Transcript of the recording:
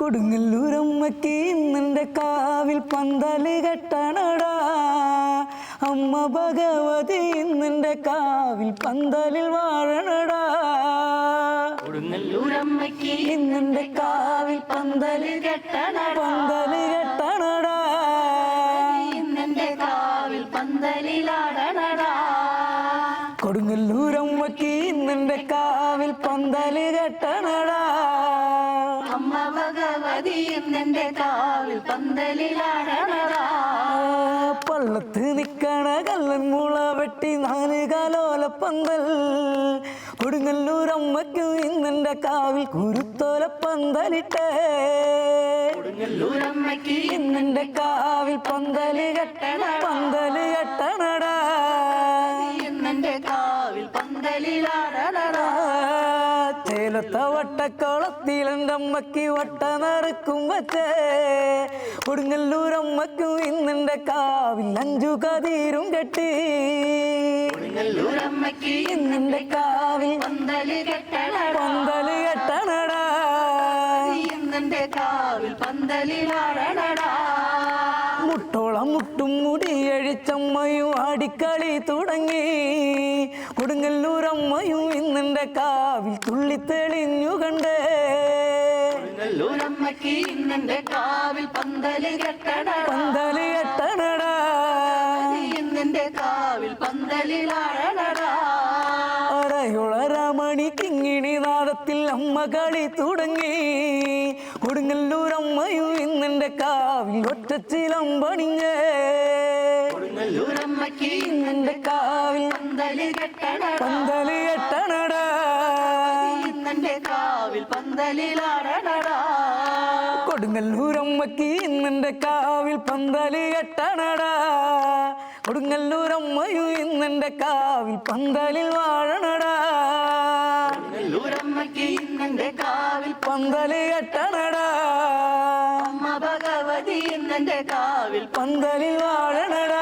കൊടുങ്ങല്ലൂരമ്മക്ക് ഇന്നെന്റെ കാവിൽ പന്തൽ കെട്ടണടാ. അമ്മ ഭഗവതി ഇന്നെന്റെ കാവിൽ പന്തലിൽ വാഴണടാ. കൊടുങ്ങല്ലൂരമ്മയ്ക്ക് ഇന്നെന്റെ കാവിൽ പന്തൽ കെട്ടണ പന്തൽ കെട്ടണടാ. ഇന്നെന്റെ കാവിൽ പന്തലിലാടണടാ കൊടുങ്ങല്ലൂരമ്മക്ക് ഇന്നെന്റെ കാവിൽ പന്തൽ കെട്ടണടാ. ഇന്നെന്റെ കാവിൽ പന്തലിലാടണടാ പള്ളത്ത് നിക്കണ കല്ലൻ മുള വെട്ടി നാല് കാലോല പന്തൽ. കൊടുങ്ങല്ലൂർ അമ്മയ്ക്ക് ഇന്നെന്റെ കാവിൽ കുരുത്തോല പന്തലിട്ടേ. കൊടുങ്ങല്ലൂർ അമ്മയ്ക്ക് ഇന്നെന്റെ കാവിൽ പന്തൽ കെട്ടണ പന്തൽ കെട്ടണടാ. ചേലത്ത എന്റെ അമ്മയ്ക്ക് വട്ട നറുക്കും വച്ചേ. കൊടുങ്ങല്ലൂരമ്മയ്ക്കും ഇന്നെന്റെ കാവിൽ അഞ്ചു കതീരും കെട്ടി. കൊടുങ്ങല്ലൂരമ്മയ്ക്ക് ഇന്നെന്റെ കാവിൽ പന്തൽ കെട്ടണടാ പന്തൽ കെട്ടണടാ. ഇന്നെന്റെ കാവിൽ പന്തലിലാടണടാ മുട്ടോളം മുട്ടും മുടിയഴിച്ചമ്മയും ആടിക്കളി തുടങ്ങി. കൊടുങ്ങല്ലൂരമ്മയും ഇന്നെന്റെ കാവിൽ തുള്ളിത്തെളിഞ്ഞു കണ്ടേ. കൊടുങ്ങല്ലൂരമ്മയ്ക്ക് ഇന്നെന്റെ കാവിൽ പന്തൽ കെട്ടണടാ. പന്തൽ കെട്ടണടാ. കാവിൽ പന്തലിലാഴണടാ. അരയുളരമണി കിങ്ങിണി നാദത്തിൽ അമ്മ കളി തുടങ്ങി. കൊടുങ്ങല്ലൂരമ്മയും ഇന്നെന്റെ കാവിൽ ഒറ്റച്ചിലമ്പണിഞ്ഞേ കൊടുങ്ങല്ലൂരമ്മയ്ക്ക് ഇന്നെന്റെ കാവിൽ പന്തൽ കെട്ടണടാ. പന്തൽ ഇന്നെന്റെ കാവിൽ പന്തലിലാടണടാ കൊടുങ്ങല്ലൂരമ്മക്ക് കൊടുങ്ങല്ലൂർ കാവിൽ പന്തൽ കെട്ടണടാ. കൊടുങ്ങല്ലൂരമ്മയും ഇന്നെന്റെ കാവിൽ പന്തലിൽ വാഴണടാ. കൊടുങ്ങല്ലൂരമ്മയ്ക്ക് കാവിൽ പന്തൽ കെട്ടണടാ. ഭഗവതി ഇന്നെന്റെ കാവിൽ പന്തലിൽ വാഴണടാ.